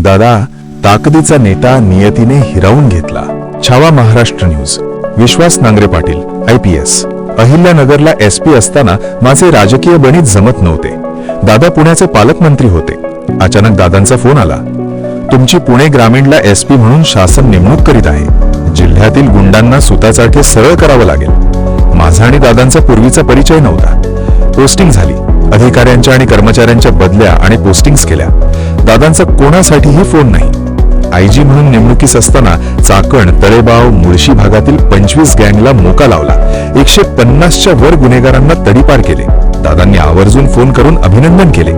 दादा ताकदीचा नेता नियतीने हिरावून घेतला. Chhava Maharashtra news. Vishwas Nangare Patil I P S. अहिल्यानगरला S P असताना माझे राजकीय गणित जमत नव्हते. दादा पुण्याचे पालकमंत्री होते. अचानक दादांचा फोन आला. तुमची पुणे ग्रामीणला एस पी म्हणून शासन नेमणूक करीत आहे. जिल्ह्यातील गुंडांना सुतासारखे सरळ करावं लागेल. माझा आणि दादांचा पूर्वीचा परिचय नव्हता. पोस्टिंग झाली. अधिकाऱ्यांच्या आणि कर्मचाऱ्यांच्या बदल्या आणि पोस्टिंग्स केल्या. दादांचा कोणासाठीही फोन नाही. आयजी म्हणून नेमणुकीस असताना चाकण तळेबाव मुळशी भागातील पंचवीस गँगला मोका लावला. एकशे पन्नासच्या वर गुन्हेगारांना तडीपार केले. दादांनी आवर्जून फोन करून अभिनंदन केले.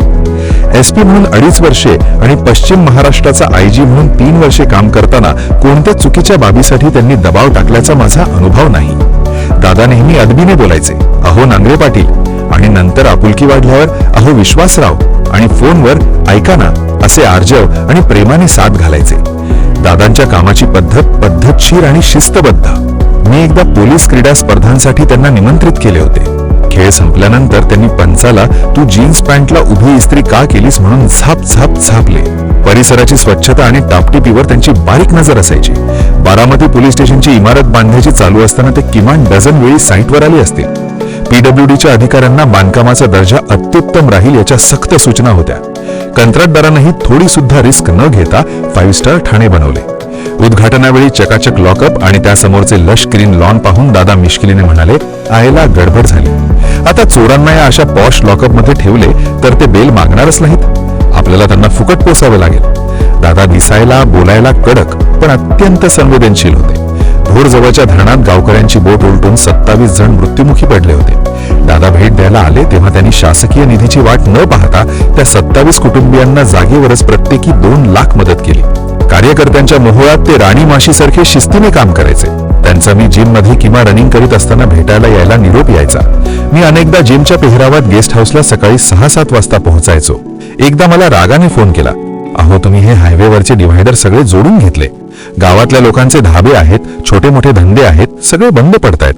एसपी म्हणून अडीच वर्षे आणि पश्चिम महाराष्ट्राचा आयजी म्हणून तीन वर्षे काम करताना कोणत्या चुकीच्या बाबीसाठी त्यांनी दबाव टाकल्याचा माझा अनुभव नाही. दादा नेहमी अदबीने बोलायचे अहो नांगरे पाटील आणि नंतर आपुलकी वाढल्यावर अहो विश्वासराव आणि फोनवर ऐका ना असे आर्जव आणि प्रेमाने साथ घालायचे. दादांच्या कामाची पद्धत पद्धतशीर आणि शिस्तबद्ध. मी एकदा पोलीस क्रीडा स्पर्धांसाठी त्यांना निमंत्रित केले होते. खेळ संपल्यानंतर त्यांनी पंचाला तू जीन्स पॅन्टला उभी इस्त्री का केलीस? म्हणून झाप झाप झापले. परिसराची स्वच्छता आणि टापटिपीवर त्यांची बारीक नजर असायची. बारामती पोलीस स्टेशनची इमारत बांधायची चालू असताना ते किमान डझन वेळी साईटवर आले असतील. पीडब्ल्यूडीच्या अधिकाऱ्यांना बांधकामाचा दर्जा अत्युत्तम राहील याच्या सक्त सूचना होत्या. कंत्राटदारांनाही थोडी सुद्धा रिस्क न घेता फाईव्ह स्टार ठाणे बनवले. उद्घाटनावेळी चकाचक लॉकअप आणि त्यासमोरचे लश ग्रीन लॉन पाहून दादा मिश्किलीने म्हणाले आयला गडबड झाली. आता चोरांना या अशा पॉश लॉकअपमध्ये ठेवले तर ते बेल मागणारच नाहीत. आपल्याला त्यांना फुकट पोसावे लागेल. दादा दिसायला बोलायला कडक पण अत्यंत संवेदनशील होते. भोर जवळच्या धरणात गावकऱ्यांची बोट उलटून सत्तावीस जण मृत्युमुखी पडले होते. दादा भेट द्यायला आले तेव्हा त्यांनी शासकीय निधीची वाट न पाहता त्या सत्तावीस कुटुंबियांना जागेवरच प्रत्येकी दोन लाख मदत केली. कार्यकर्त्यांच्या मोहळात ते राणी माशीसारखे शिस्तीने काम करायचे. त्यांचा मी जिममध्ये किंवा रनिंग करीत असताना भेटायला यायला निरोप यायचा. मी अनेकदा जिमच्या पेहरावात गेस्ट हाऊसला सकाळी सहा सात वाजता पोहोचायचो. एकदा मला रागाने फोन केला. अहो तुम्ही हे हायवेवरचे डिव्हायडर सगळे जोडून घेतले. गावातल्या लोकांचे धाबे आहेत छोटे मोठे धंदे आहेत सगळे बंद पडतायत.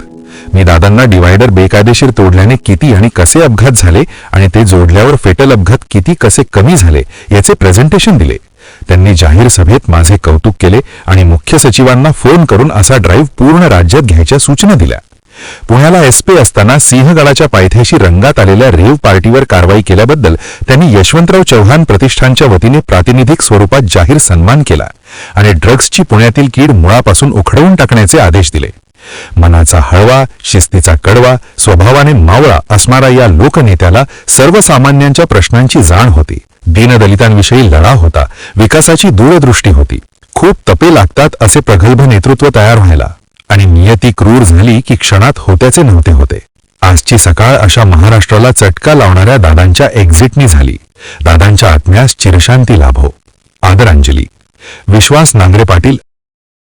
मी दादांना डिव्हायडर बेकायदेशीर तोडल्याने किती आणि कसे अपघात झाले आणि ते जोडल्यावर फेटल अपघात किती कसे कमी झाले याचे प्रेझेंटेशन दिले. त्यांनी जाहीर सभेत माझे कौतुक केले आणि मुख्य सचिवांना फोन करून असा ड्राईव्ह पूर्ण राज्यात घ्यायच्या सूचना दिल्या. पुण्याला एसपी असताना सिंहगडाच्या पायथ्याशी रंगात आलेल्या रेव पार्टीवर कारवाई केल्याबद्दल त्यांनी यशवंतराव चव्हाण प्रतिष्ठानच्या वतीने प्रातिनिधिक स्वरूपात जाहीर सन्मान केला आणि ड्रग्जची पुण्यातील कीड मुळापासून उखडवून टाकण्याचे आदेश दिले. मनाचा हळवा शिस्तीचा कडवा स्वभावाने मावळा असणारा या लोकनेत्याला सर्वसामान्यांच्या प्रश्नांची जाण होती. दीनदलितांविषयी लढा होता विकासाची दूरदृष्टी होती. खूप तपे लागतात असे प्रगल्भ नेतृत्व तयार व्हायला. आणि नियती क्रूर झाली की क्षणात होत्याचे नव्हते होते. आजची सकाळ अशा महाराष्ट्राला चटका लावणाऱ्या दादांच्या एक्झिटनी झाली. दादांच्या आत्म्यास चिरशांती लाभो. आदरांजली. विश्वास नांगरे पाटील